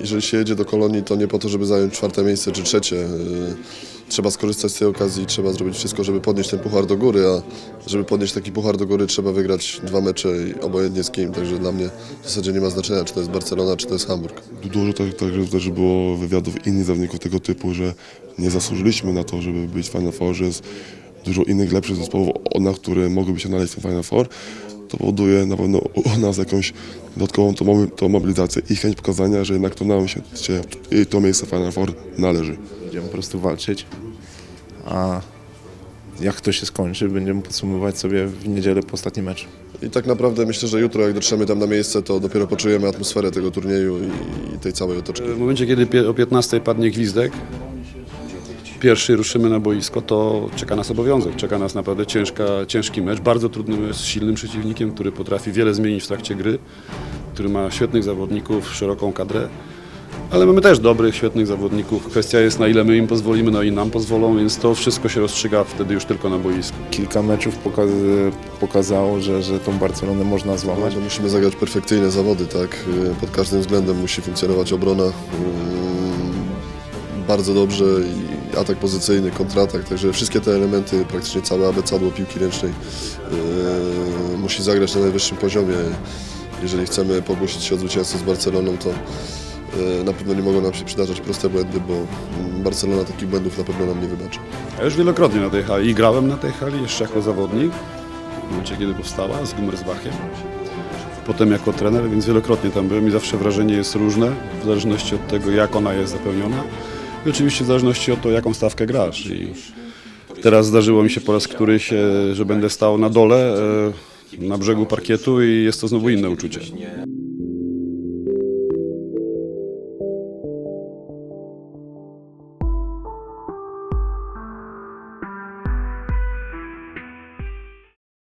Jeżeli się jedzie do Kolonii, to nie po to, żeby zająć czwarte miejsce czy trzecie. Yy, Trzeba skorzystać z tej okazji, trzeba zrobić wszystko, żeby podnieść ten puchar do góry, a żeby podnieść taki puchar do góry, trzeba wygrać dwa mecze obojętnie z kim. Także dla mnie w zasadzie nie ma znaczenia, czy to jest Barcelona, czy to jest Hamburg. Dużo tak, także też było wywiadów innych zawodników tego typu, że nie zasłużyliśmy na to, żeby być Final Four, że jest dużo innych lepszych zespołów nas, które mogłyby się znaleźć w Final Four. To powoduje na pewno u nas jakąś dodatkową tą, mobilizację i chęć pokazania, że jednak to nam się, się i to miejsce Final Four należy. Będziemy po prostu walczyć, a jak to się skończy, będziemy podsumowywać sobie w niedzielę po ostatnim meczu. I tak naprawdę myślę, że jutro jak dotrzemy tam na miejsce, to dopiero poczujemy atmosferę tego turnieju i, tej całej otoczki. W momencie, kiedy o 15 padnie gwizdek, pierwszy ruszymy na boisko, to czeka nas obowiązek. Czeka nas naprawdę ciężka, ciężki mecz, bardzo trudny mecz z silnym przeciwnikiem, który potrafi wiele zmienić w trakcie gry, który ma świetnych zawodników, szeroką kadrę. Ale mamy też dobrych, świetnych zawodników. Kwestia jest, na ile my im pozwolimy, no i nam pozwolą, więc to wszystko się rozstrzyga wtedy już tylko na boisku. Kilka meczów poka- pokazało, że, że tą Barcelonę można złamać. No, musimy zagrać perfekcyjne zawody, tak? Pod każdym względem musi funkcjonować obrona yy, bardzo dobrze i atak pozycyjny, kontratak, także wszystkie te elementy, praktycznie całe abecadło piłki ręcznej yy, musi zagrać na najwyższym poziomie. Jeżeli chcemy pogłosić się o zwycięstwo z Barceloną, to yy, na pewno nie mogą nam się przydarzać proste błędy, bo Barcelona takich błędów na pewno nam nie wybaczy. Ja już wielokrotnie na tej hali i grałem na tej hali jeszcze jako zawodnik, w momencie kiedy powstała z Gummersbachem. Potem jako trener, więc wielokrotnie tam byłem i zawsze wrażenie jest różne w zależności od tego, jak ona jest zapełniona i oczywiście w zależności od tego, jaką stawkę grasz. I teraz zdarzyło mi się po raz któryś, e, że będę stał na dole, e, na brzegu parkietu i jest to znowu inne uczucie.